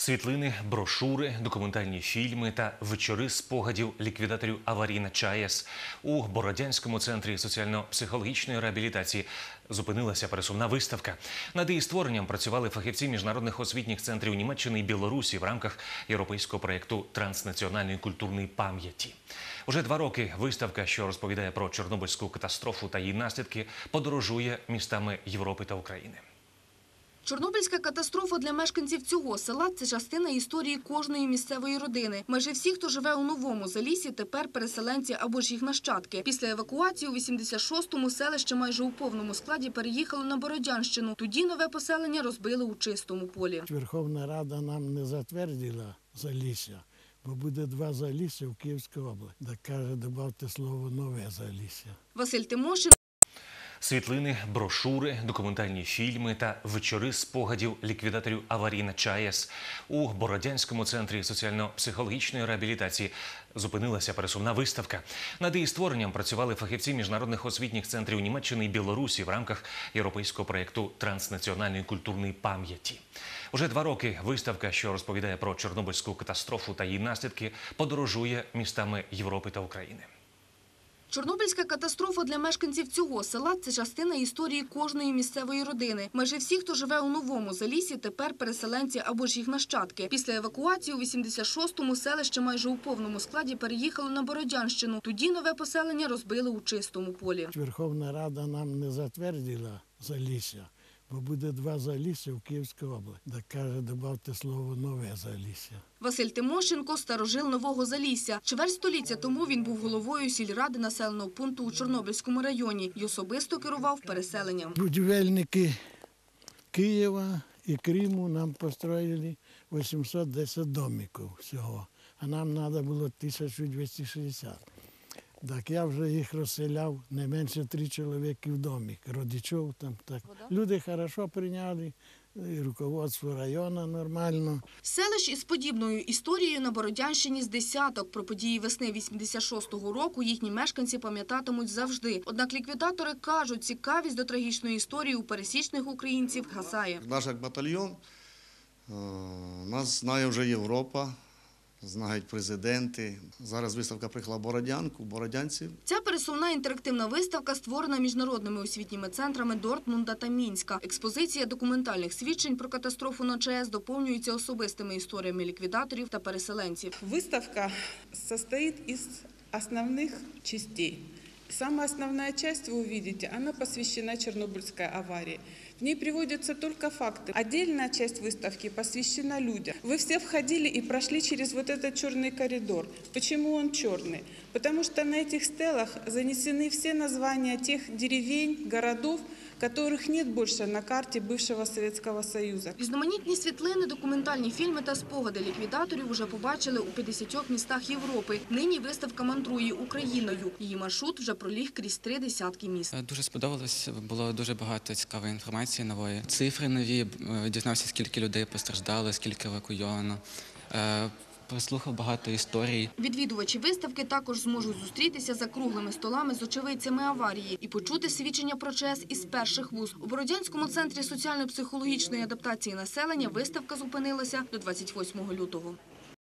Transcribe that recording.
Світлини, брошури, документальні фільми та вечори спогадів ліквідаторів аварії на ЧАЕС у Бородянському центрі соціально-психологічної реабілітації зупинилася пересувна виставка. Над її створенням працювали фахівці міжнародних освітніх центрів Німеччини і Білорусі в рамках європейського проєкту транснаціональної культурної пам'яті. Уже два роки виставка, що розповідає про Чорнобильську катастрофу та її наслідки, подорожує містами Європи та України. Чорнобильська катастрофа для мешканців цього села – це частина історії кожної місцевої родини. Майже всі, хто живе у новому залісі, тепер переселенці або ж їх нащадки. Після евакуації у 86-му селище майже у повному складі переїхало на Бородянщину. Тоді нове поселення розбили у чистому полі. Верховна Рада нам не затвердила залісся, бо буде два залісся в Київській області. Так каже, додавте слово нове залісся. Василь Тимошин Світлини, брошури, документальні фільми та вечори спогадів ліквідаторів аварії на ЧАЕС у Бородянському центрі соціально-психологічної реабілітації зупинилася пересувна виставка. Над її створенням працювали фахівці міжнародних освітніх центрів Німеччини і Білорусі в рамках європейського проєкту транснаціональної культурної пам'яті. Уже два роки виставка, що розповідає про Чорнобильську катастрофу та її наслідки, подорожує містами Європи та України. Чорнобильська катастрофа для мешканців цього села – це частина історії кожної місцевої родини. Майже всі, хто живе у новому залісі, тепер переселенці або ж їх нащадки. Після евакуації у 86-му селище майже у повному складі переїхало на Бородянщину. Тоді нове поселення розбили у чистому полі. Верховна Рада нам не затвердила залісся, бо буде два залісся в Київській області. Так каже, додавте слово нове залісся. Василь Тимощенко – старожил Нового Залісся. Чверть століття тому він був головою сільради населеного пункту у Чорнобильському районі і особисто керував переселенням. Будівельники Києва і Криму нам построїли 810 домиків всього, а нам треба було 1260. Так я вже їх розселяв не менше три чоловіки в домик, родичів там. Так. Люди хорошо прийняли, і руководство району нормально. Селищ із подібною історією на Бородянщині з десяток. Про події весни 86-го року їхні мешканці пам'ятатимуть завжди. Однак ліквідатори кажуть, цікавість до трагічної історії у пересічних українців гасає. Наш як батальйон, е, нас знає вже Європа, знають президенти. Зараз виставка приїхала в Бородянку, бородянців. Ця пересувна інтерактивна виставка створена міжнародними освітніми центрами Дортмунда та Мінська. Експозиція документальних свідчень про катастрофу на ЧАЕС доповнюється особистими історіями ліквідаторів та переселенців. Выставка состоит из основных частей. Самая основная часть, вы увидите, она посвящена Чернобыльской аварии. В ней приводятся только факты. Отдельная часть выставки посвящена людям. Вы все входили и прошли через вот этот черный коридор. Почему он черный? Потому что на этих стелах занесены все названия тех деревень, городов, которых нет больше на карте бывшего Советского Союза. Різноманітні світлини, документальні фільми та спогади ліквідаторів уже побачили у 50 містах Європи. Нині виставка мандрує Україною. Її маршрут вже проліг крізь три десятки міст. Е, Дуже сподобалось, було дуже багато цікавої інформації нової. Цифри нові, е, дізнався, скільки людей постраждало, скільки евакуйовано. Прослухав багато історій. Відвідувачі виставки також зможуть зустрітися за круглими столами з очевидцями аварії і почути свідчення про ЧАЕС із перших вуз. У Бородянському центрі соціально-психологічної адаптації населення виставка зупинилася до 28 лютого.